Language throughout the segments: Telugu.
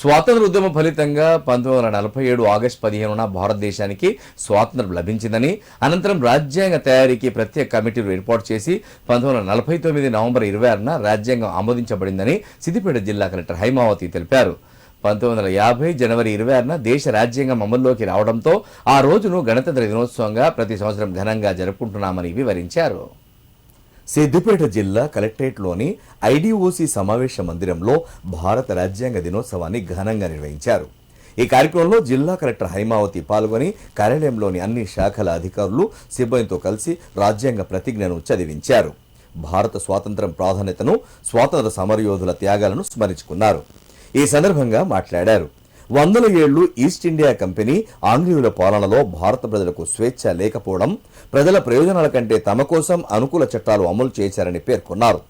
స్వాతంత్ర ఉద్యమ ఫలితంగా పంతొమ్మిది వందల నలభై ఏడు ఆగస్టు పదిహేనున భారతదేశానికి స్వాతంత్రం లభించిందని అనంతరం రాజ్యాంగ తయారీకి ప్రత్యేక కమిటీలు ఏర్పాటు చేసి పంతొమ్మిది వందల నలభై తొమ్మిది నవంబర్ ఇరవై ఆరున రాజ్యాంగం ఆమోదించబడిందని సిద్దిపేట జిల్లా కలెక్టర్ హైమావతి తెలిపారు. పంతొమ్మిది వందల యాభై జనవరి ఇరవై ఆరున దేశ రాజ్యాంగం అమల్లోకి రావడంతో ఆ రోజును గణతంత్ర దినోత్సవంగా ప్రతి సంవత్సరం ఘనంగా జరుపుకుంటున్నామని వివరించారు. సిద్దిపేట జిల్లా కలెక్టరేట్లోని ఐడిఓసి సమావేశ మందిరంలో భారత రాజ్యాంగ దినోత్సవాన్ని ఘనంగా నిర్వహించారు. ఈ కార్యక్రమంలో జిల్లా కలెక్టర్ హైమావతి పాల్గొని కార్యాలయంలోని అన్ని శాఖల అధికారులు సిబ్బందితో కలిసి రాజ్యాంగ ప్రతిజ్ఞను చదివించారు. భారత స్వాతంత్ర్యం ప్రాధాన్యతను స్వాతంత్ర సమరయోధుల త్యాగాలను స్మరించుకున్నారు. ఈ సందర్భంగా మాట్లాడారు. వందల ఏళ్ళు ఈస్ట్ ఇండియా కంపెనీ ఆంగ్లేయుల పాలనలో భారత ప్రజలకు స్వేచ్ఛ లేకపోవడం ప్రజల ప్రయోజనాల కంటే తమ కోసం అనుకూల చట్టాలు అమలు చేశారని పేర్కొన్నారు.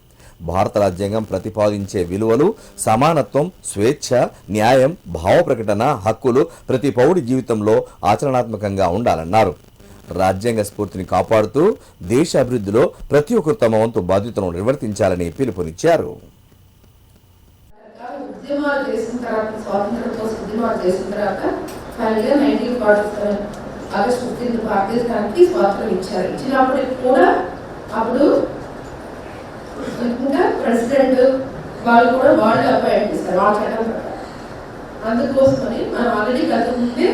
భారత రాజ్యాంగం ప్రతిపాదించే విలువలు సమానత్వం స్వేచ్ఛ న్యాయం భావ ప్రకటన హక్కులు ప్రతి పౌడి జీవితంలో ఆచరణాత్మకంగా ఉండాలన్నారు. రాజ్యాంగ స్ఫూర్తిని కాపాడుతూ దేశ అభివృద్ధిలో ప్రతి ఒక్కరు తమ వంతు బాధ్యతను నిర్వర్తించాలని పిలుపునిచ్చారు. ఉద్యమాలు చేసిన తర్వాత ఉద్యమాలు చేసిన తర్వాత ఫైనల్గా nineteen forty seven August fifteenth పాకిస్తాన్కి స్వాతంత్రం ఇచ్చారు. ఇచ్చినప్పుడు కూడా అప్పుడు ఇంకా ప్రెసిడెంట్ వాళ్ళు కూడా వాళ్ళు అపాయింట్ చేస్తారు వాళ్ళ చట్టం అందుకోసమని మనం ఆల్రెడీ గత ముందే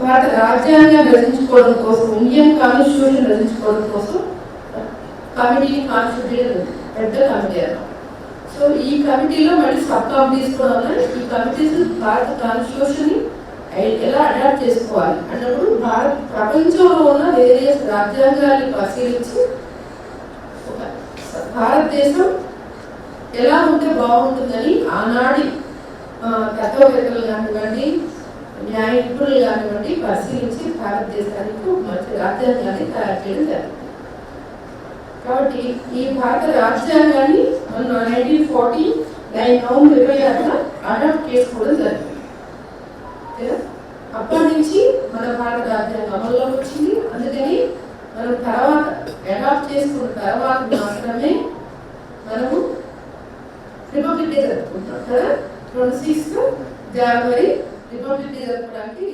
భారత రాజ్యాంగం రచించుకోవడం కోసం ఇండియన్ కాన్స్టిట్యూషన్ రచించుకోవడం కోసం కమిటీ కాన్స్టిట్యూషన్ పెద్ద కమిటీ అన్నమాట. సో ఈ కమిటీలో మళ్ళీ సబ్ కమిటీస్ కూడా ఈ కమిటీస్ భారత కాన్స్టిట్యూషన్ ఎలా అడాప్ట్ చేసుకోవాలి అన్నప్పుడు భారత ప్రపంచంలో ఉన్న వేరియస్ రాజ్యాంగాన్ని పరిశీలించి భారతదేశం ఎలా ఉంటే బాగుంటుందని ఆనాడి తత్వవేత్తలు కానివ్వండి న్యాయ నిపుణులు కానివ్వండి పరిశీలించి భారతదేశానికి మంచి రాజ్యాంగాన్ని తయారు చేయడం జరిగింది. కాబట్టి ఈ భారత రాజ్యాంగాన్ని మన నైన్టీన్ ఫార్టీ నైన్ నవంబర్ ఇరవై ఆరున అడాప్ట్ చేసుకోవడం జరిగింది. అప్పటి నుంచి మన భారత రాజ్యాంగం అమల్లోకి వచ్చింది. అందుకని మనం తర్వాత అడాప్ట్ చేసుకున్న తర్వాత మాత్రమే మనము రిపబ్లిక్ డే జరుపుకుంటాం. కదా? ట్వంటీ సిక్స్త్ జనవరి రిపబ్లిక్ డే జరపడానికి